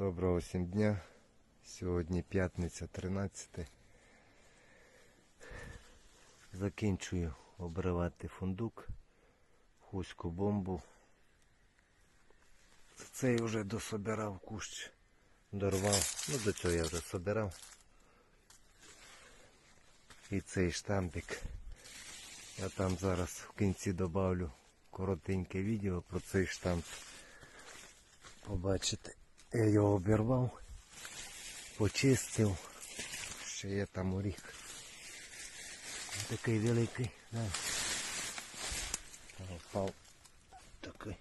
Доброго всім дня. Сьогодні п'ятниця 13. Закінчую обривати фундук, хуську бомбу. Цей вже дособирав кущ, дорвав. Ну до цього я вже собирав. І цей штампик. Я там зараз в кінці добавлю коротеньке відео про цей штамп. Побачите, я його обірвав, почистив. Ще є там оріх. Такий великий, да. Впав такий.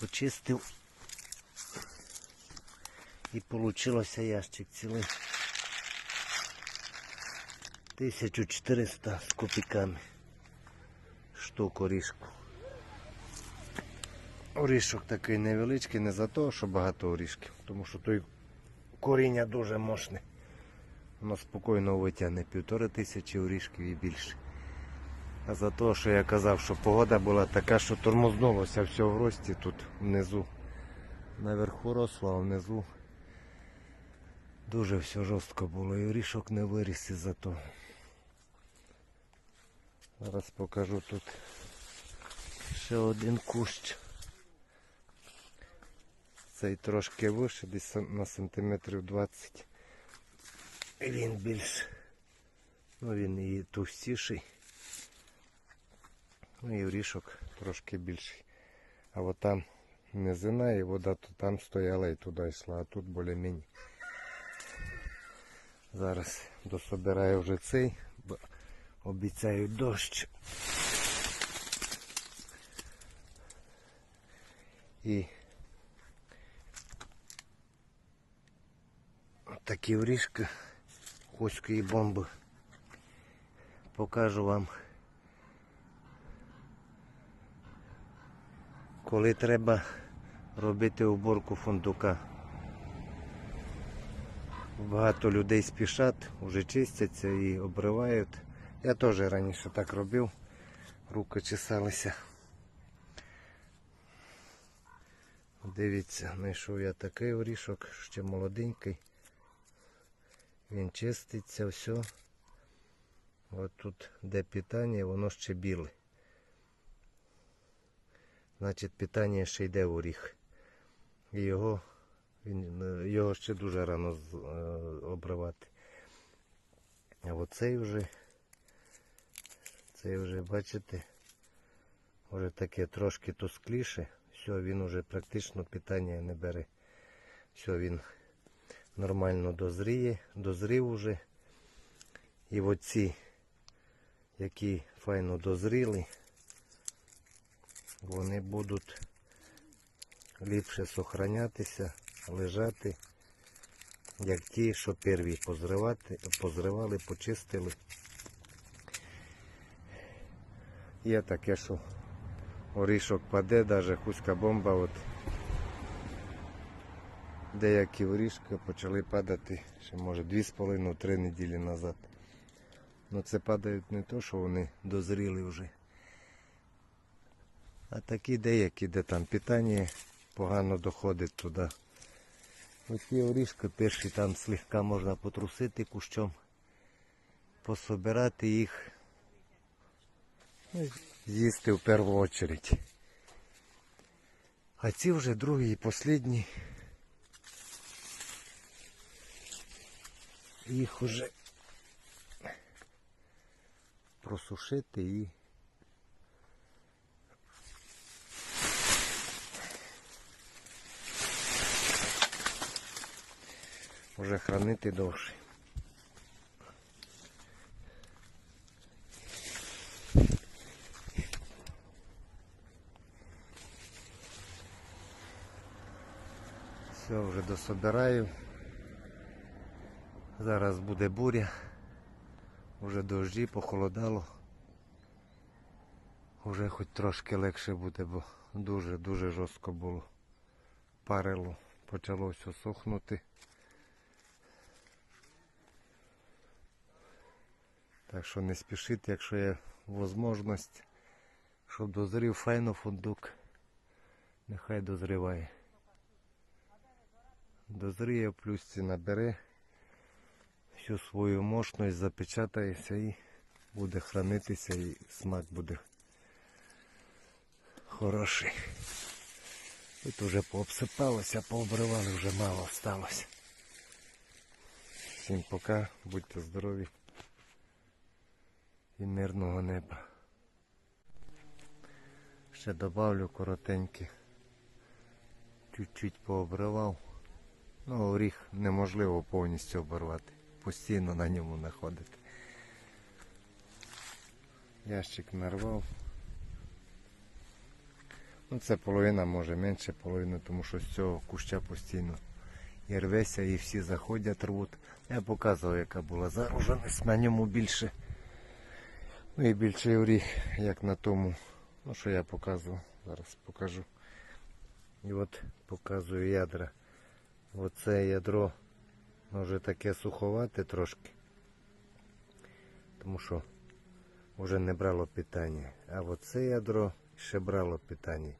Почистив. І получилося ящик цілий. 1400 з копійками. Штук орішку. Орішок такий невеличкий, не за те, що багато орішків, тому що той коріння дуже мощне. Воно спокійно витягне півтори тисячі орішків і більше. А за те, що я казав, що погода була така, що тормознулося все в рості тут внизу. Наверху росло, а внизу дуже все жорстко було. І орішок не виріс із-за того. Зараз покажу тут ще один кущ. Цей трошки вище, десь на сантиметрів 20. Він більш, ну він і товстіший. Ну і орішок трошки більший. А от там низина і вода то там стояла і туди йшла, а тут більш-менш. Зараз дособираю вже цей, бо обіцяють дощ. І такі вріжки хоської бомби. Покажу вам, коли треба робити уборку фундука. Багато людей спішать, вже чистяться і обривають. Я теж раніше так робив, руки чесалися. Дивіться, знайшов я такий орішок, ще молоденький. Він чиститься, все. От тут де питання, воно ще біле. Значить, питання ще йде в оріх. І його, він, е, його ще дуже рано з- е, обривати. А оцей вже, цей вже, бачите, вже таке трошки тускліше. Все, він вже практично питання не бере. Все, він нормально дозріє, дозрів уже. І оці, які файно дозріли, вони будуть ліпше сохранятися, лежати, як ті, що перві позривати, позривали, почистили. Є таке, що орішок паде, навіть хуська бомба. От деякі орішки почали падати ще може 2,5-3 неділі назад. Ну це падають не то, що вони дозріли вже. А такі деякі, де там питання погано доходить туди. Оці орішки перші там слегка можна потрусити кущом, пособирати їх, ну, з'їсти в першу чергу. А ці вже другі і останні. Їх уже просушити і вже хранити довше. Все, вже дособираю. Зараз буде буря. Уже дожді, похолодало. Уже хоч трошки легше буде, бо дуже-дуже жорстко було. Парило, почало все сохнути. Так що не спішіть, якщо є можливість, щоб дозрів файно фундук, нехай дозріває. дозріє, в плюсці набере всю свою мощність, запечатається і буде хранитися і смак буде хороший. Тут вже пообсипалося, пообривали, вже мало сталося. Всім пока, будьте здорові і мирного неба. Ще добавлю коротенькі. Чуть-чуть пообривав. Ну, оріх неможливо повністю оборвати. Постійно на ньому знаходити. Ящик нарвав. Ну, це половина, може менше половини, тому що з цього куща постійно і рвеся, і всі заходять, рвуть. Я показував, яка була заруженість, на ньому більше. Ну і більший оріх, як на тому, ну що я показував, зараз покажу. І от показую ядра. Оце ядро може таке суховате трошки. Тому що вже не брало питання. А оце ядро ще брало питання.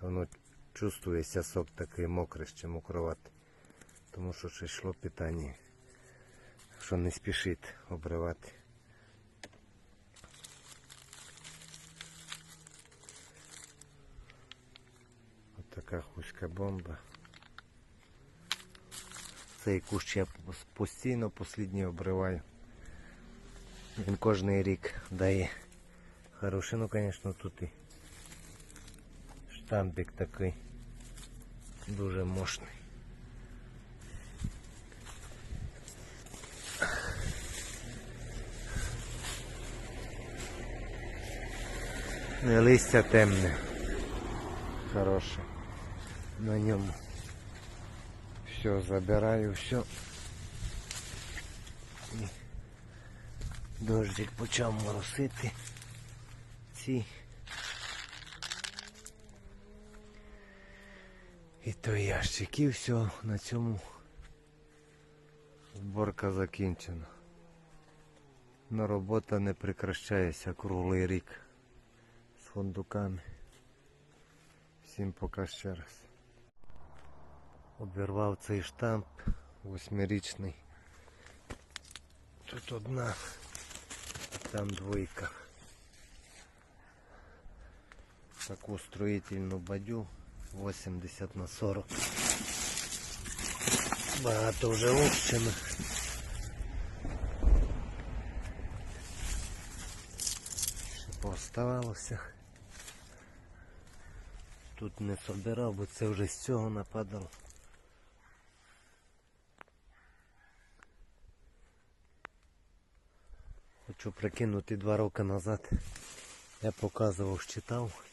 Воно чувствується сок такий мокрий, ще мокроватий. Тому що ще йшло питання. Що не спішить обривати. Ось така хуська бомба. Цей кущ я постійно послідній обриваю. Він кожний рік дає хороший, ну звісно тут і штампик такий дуже мощний. Листя темне. Хороше. На ньому. Все, забираю, все. І Дождик почав моросити. Ці. І той ящик, і все, на цьому зборка закінчена. Но робота не прекращається круглий рік з фундуками. Всім пока ще раз. Обірвав цей штамп восьмирічний. Тут одна, а там двойка. Таку строїтельну бадю 80 на 40. Багато вже общено. Ще пооставалося. Тут не собирав, бо це вже з цього нападало. Хочу прикинути два роки назад. Я показував, щитав.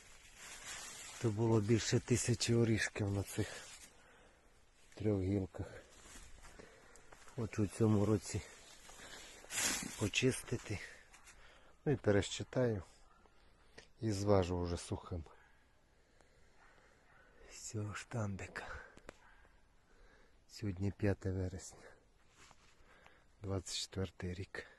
То було більше тисячі орішків на цих трьох гілках. Хочу в цьому році почистити. Ну і перещитаю. І зважу вже сухим. З цього штамбика. Сьогодні 5 вересня. 24 рік.